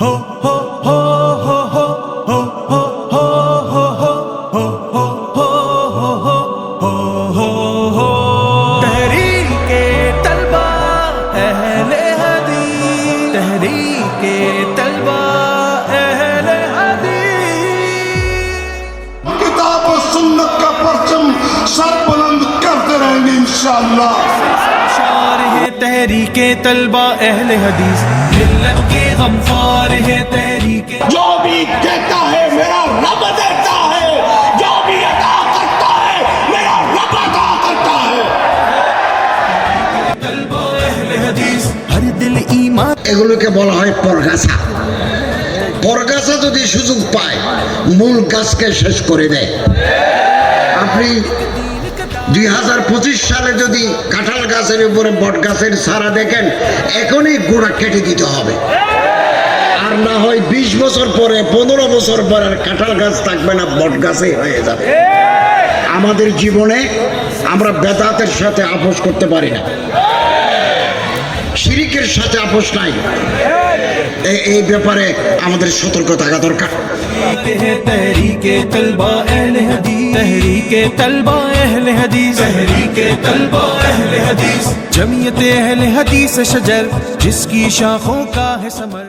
ہو ہو ہو ہو ہو ہو ہو ہو ہو ہو ہو ہو کتاب و سنت کا پرچم سر بلند کرتے رہیں گے انشاءاللہ تحریک طلبہ اہل حدیث ملت کے غمخوار ہے تحریک جو بھی کہتا ہے میرا رب دیتا ہے جو بھی عطا کرتا ہے میرا رب عطا کرتا ہے طلبہ اہل حدیث ہر دل ایمان এগুলোকে বলা হয় পরগাছা পরগাছা যদি সুযোগ পায় মূল গাছকে শেষ করে দেয় আপনি দুই হাজার পঁচিশ সালে যদি কাঁঠাল গাছের উপরে বট গাছের সারা দেখেন, এখনই গোড়া কেটে দিতে হবে। আর না হয় বিশ বছর পরে, পনেরো বছর পরে আর কাঁঠাল গাছ থাকবে না, বট গাছে হয়ে যাবে। আমাদের জীবনে আমরা বেদাতের সাথে আপোষ করতে পারি না। শিরিকের সাথে আপোষ নাই এ- এই ব্যাপারে আমাদের সতর্ক থাকা দরকার है तहरीक तलबा अहले हदीस तहरीक तलबा अहले हदीस तहरीक तलबा अहले हदीस जमीयत अहले हदीस शजर जिसकी शाखों का है समर